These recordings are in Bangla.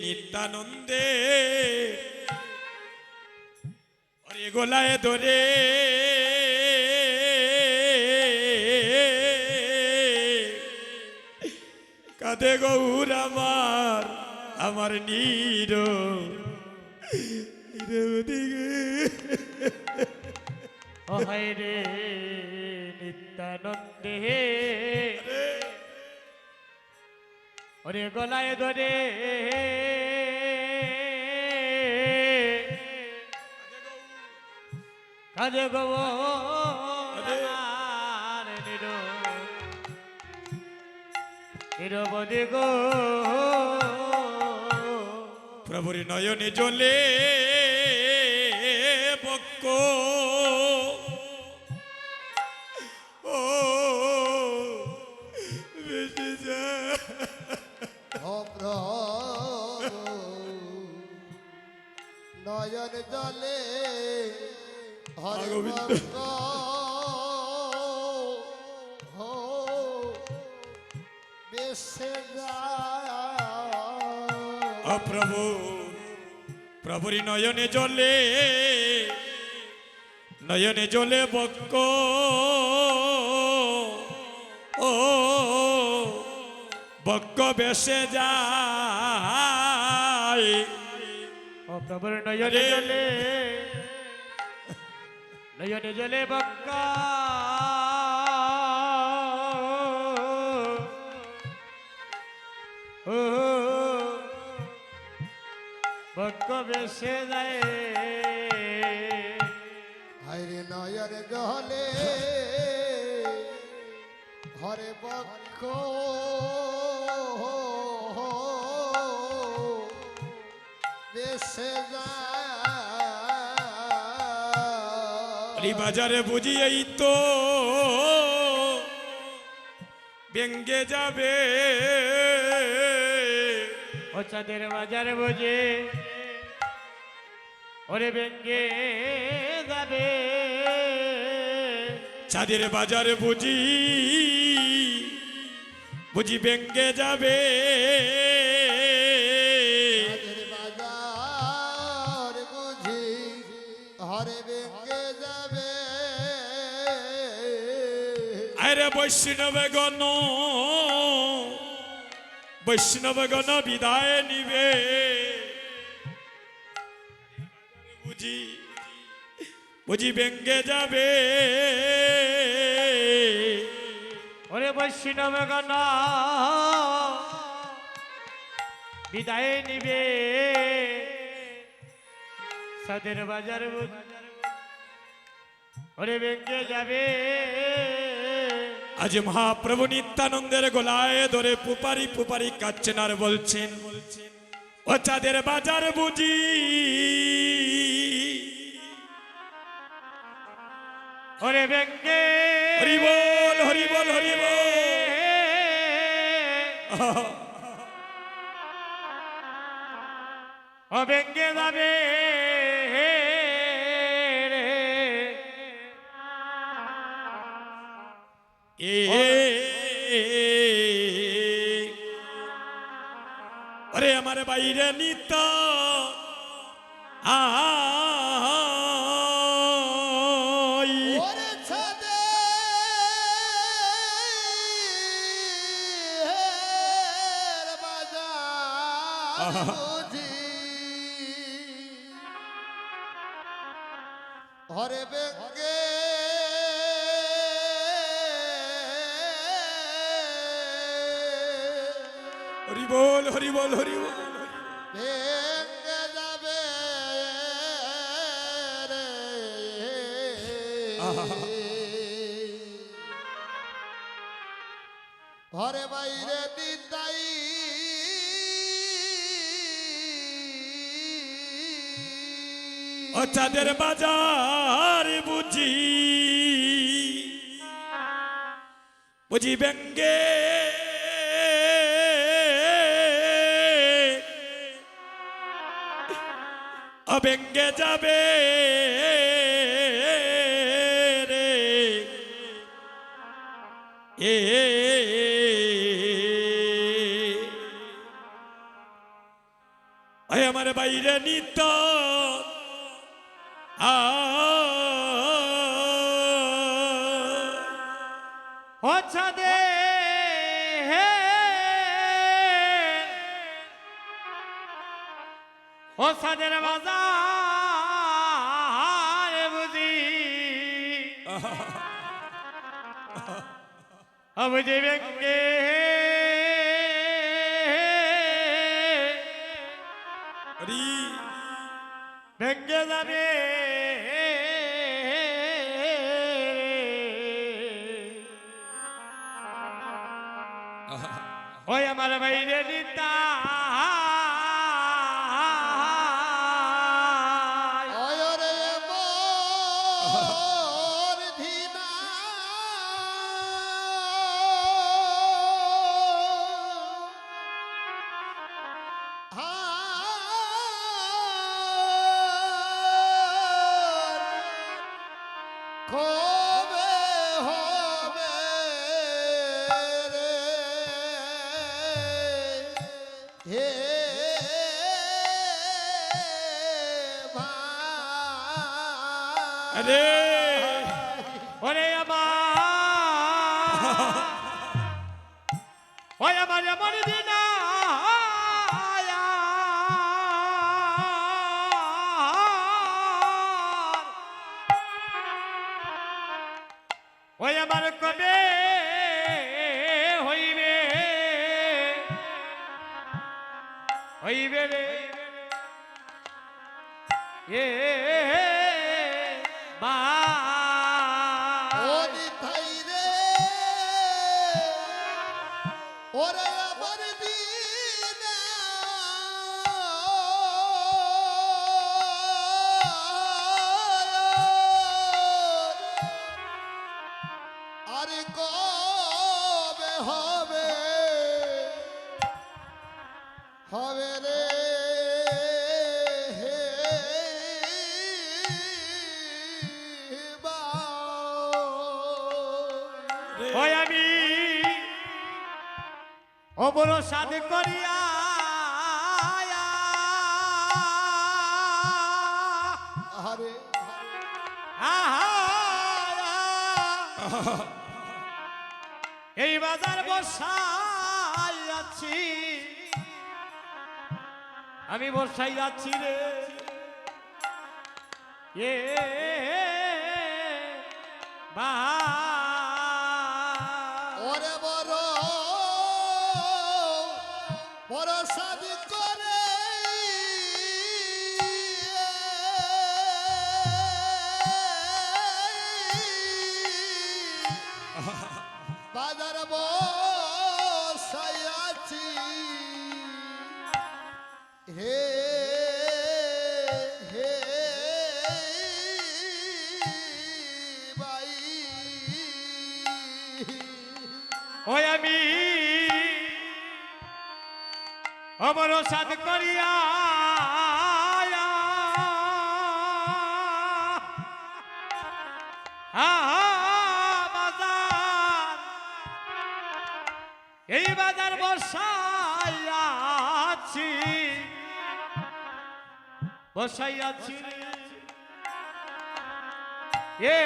নিত্যানন্দে। ওরে গোলায় ধরে। কাঁদে গৌর আমার আমার নীর। রে নিত্যানন্দে। ওরে গলায় ধরে কাজে গব নিরবধি গো প্রভুর নয়নে জলে বক্ক গোবিন্দ। প্রভু প্রভুর নয়নে জলে নয়নে জলে বক্ক ও বক্ক বেসে যায় ও প্রভুর নয়নে জলে নয়নে জলে বক্কা। ও বক্ক বেসে যায়। হরে নয়ন জলে হরে বক্ষ বেশে এই বাজারে বুঝি এই তো ব্যঙ্গে যাবে। ও চাঁদের বাজার বোঝে ওরে ব্যঙ্গে যাবে। চাঁদের বাজারে বুঝি বুঝি ব্যঙ্গে যাবে। আরে বৈষ্ণব গণ বৈষ্ণব গণ বিদায় নিবে বুঝি বুঝি ব্যঙ্গে যাবে ওরে বৈষ্ণব গণ বিদায় নিবে সাদের বাজার ওরে ব্যাঙ্গে যাবে আজ মহাপ্রভু নিত্যানন্দের গোলায় ধরে পুপারি পুপারি কাচ্ছেন আর বলছেন ও চাঁদের বাজার বুঝি? হরে ব্যাঙ্গে। হরি বল হরি বল হরি বল। ও ব্যাঙ্গে যাবে ওরে আমার বাইরে নিত আই বল হরি বল। ঘরে বাইরে দিতাই ও চাঁদের বাজার বুঝি। বুঝি ব্যঙ্গে অব্যঙ্গে যাবে রে। এ আমার বাইরে আয় আচ্ছা ও সাদের বাজার বুঝি। বুঝি রি ভেঙ্গে যাবে। ওই আমার বাইরে নিতা আরে। ওরে আমার। ওই আমার এমন দিন ওই আমার কবে হইবে? হইবে রে। এ অবরসাদ করিয়া আরে এই বাজার বসাই যাচ্ছি। আমি বসাই যাচ্ছি রে। এ বা হে হে বাই ওই আমি অবরসাদ করিয়া বসাইয়াছি। এ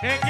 ঠিক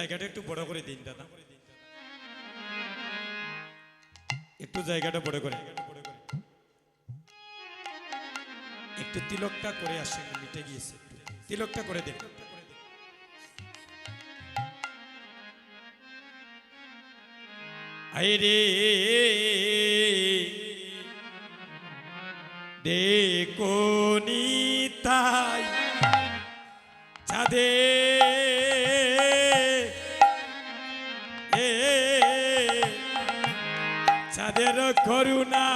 জায়গাটা একটু বড় করে দিন, দাদা। একটু জায়গাটা বড় করে। একটু তিলকটা করে আসেন, মিটে গিয়েছে তিলকটা করে দিন। আইরে দেখো। করুণা।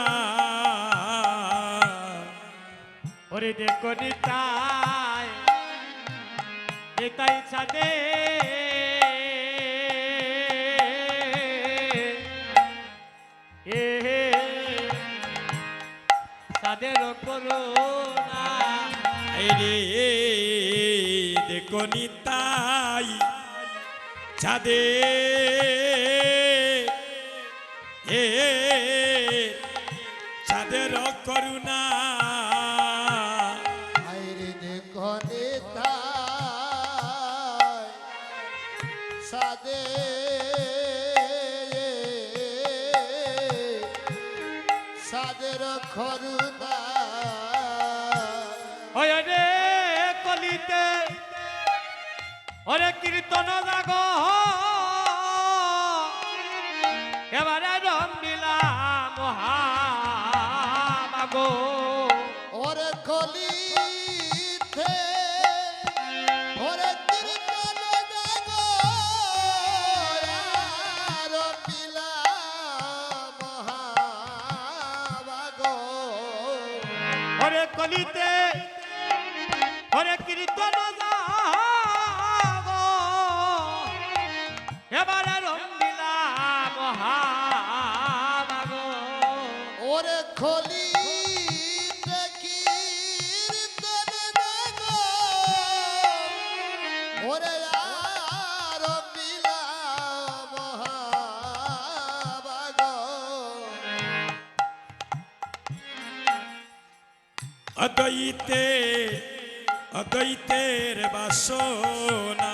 ওরে দেখো নিতাই নিতাই ছাদে। তাদের করুণা। আইরে দেখো নিতাই চাঁদে এ করুণা। সাদে। সাদের খরুদা ওরে কলিতে ওরে কীর্তন জাগ। এবারে Oh. ওরে অদ্বৈতে অদ্বৈতের বাসনা।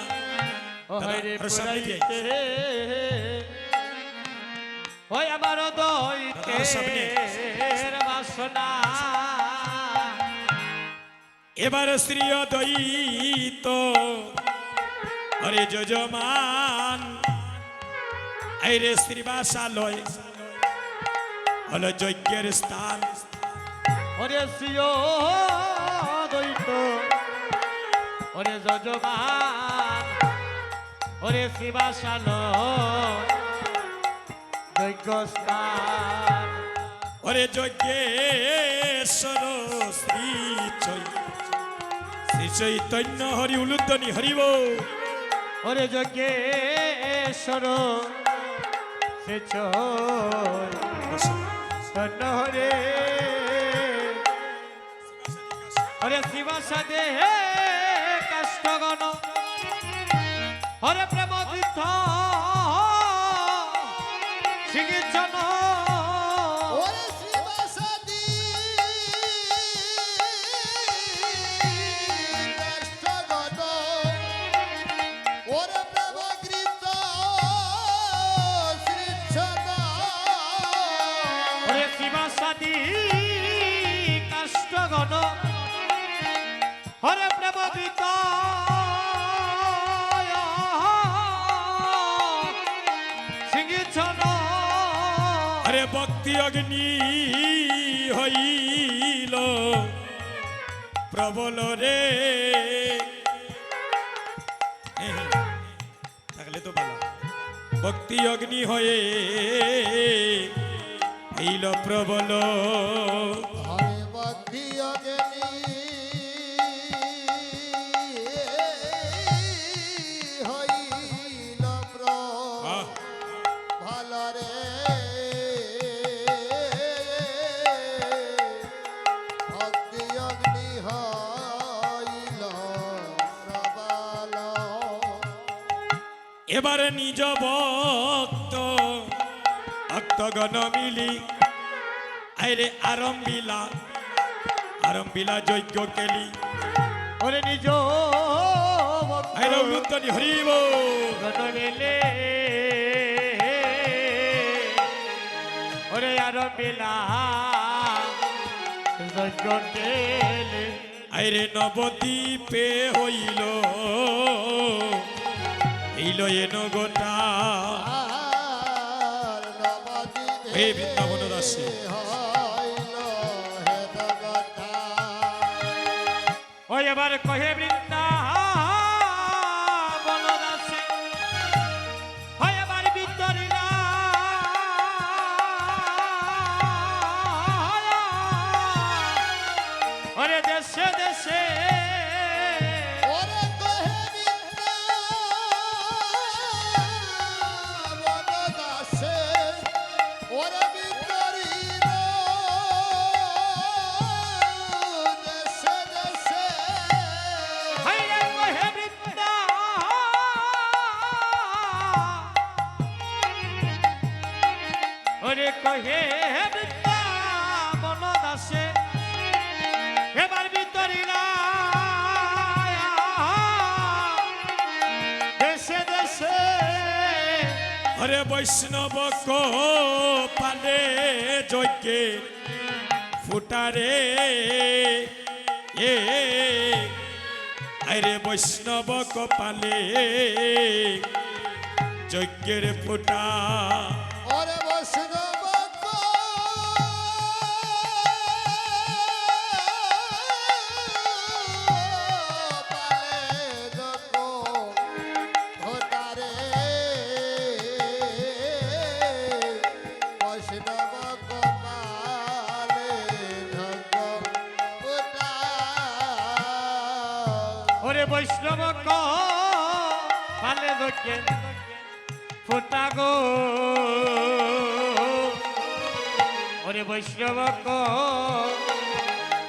ওই আমার। দইতের বাসনা। এবার শ্রী অদ্বৈত হরে যজমান। আইরে শ্রীবাসালয় হলো যজ্ঞের স্থান। ওরে সিও দইত ওরে যজমান ওরে শিবাশাল দৈগ্যস্থান ওরে যজ্ঞেশ্বর শ্রী চৈ শ্রী চৈতন্য হরি উলুদ্ধনি হরিব। ওরে যজ্ঞেশ্বর সে চরে। ওরে শিবা সাথে হে কাষ্টগণ হরে প্রেম তীর্থ সিংহ কাষ্টগণ হরে প্রেম গীত সিংহ আরে ভক্তি অগ্নি হইল। প্রবল রে। থাকলে তো ভালো। ভক্তি অগ্নি হয়ে প্রবল। এবারে নিজ ভক্ত ভক্তগণ মিলি। আইরে আরম্বিলা আরম্বিলা যজ্ঞ কেলি। ওরে নিজ আইরে উলুত্তনি হরিব গনলেলে ওরে আর বিলা যজ্ঞ কেলে। আইরে নবদ্বীপে হইল। হইল এনো গোটা। হে বৃন্দাবন দাসী। ওই এবার কহে বৃন্দা বৈষ্ণব কো পালে যজ্ঞে ফুটারে এ আরে বৈষ্ণব কপালে যজ্ঞের ফুটা। দোকে ফুটা গো ওরে বৈষ্ণব ক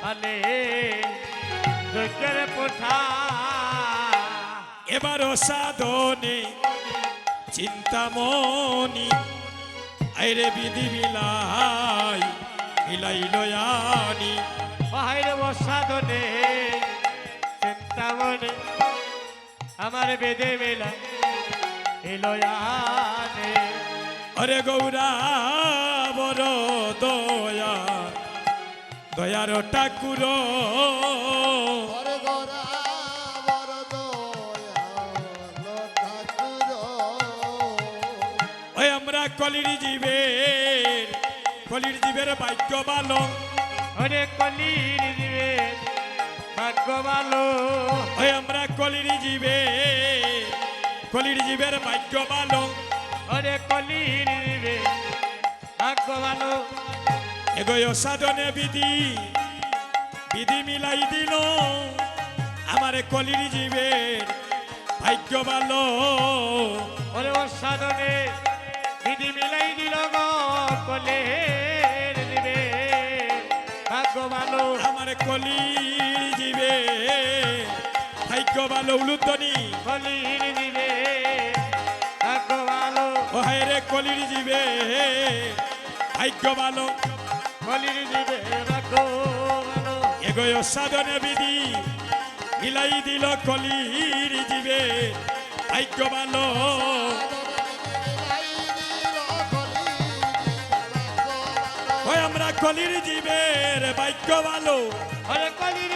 পালে দোকের ফুটা এবার সাধনে চিন্তামণি আইরে বিধি বিলাই মিলাইল আনি বাহিরে বসাদনে চিন্তামণি আমার বেদে মেলা এলয়ানে অরে গৌরা বড় দয়া। দয়ার ঠাকুর। ওই আমরা কলির জীবের কলির জীবের ভাগ্য ভালো। ওরে কলির দিবে ভাগ্য ভালো। ওই আমরা কলির জীবে কলির জীবের ভাগ্য ভালো ওরে কলির দিবে ভাগ্য ভালো এগোয় সাধনে বিধি বিধি মিলাই দিল। আমার কলির জীবের ভাগ্য ভালো ওরে সাধনে বিধি মিলাই দিল গো দিবে ভাগ্য ভালো আমার কলির জীবে ভাগ্য ভালো উলুধ্বনি কলির ও রে কলির জীবে ভাগ্য ভালো কলির ভাগ্য ভালো এগোয় সাধনে বিধি মিলাই দিল কলির জীবে ভাগ্য ভালো আমরা কলির জীবের ভাগ্য ভালো কলির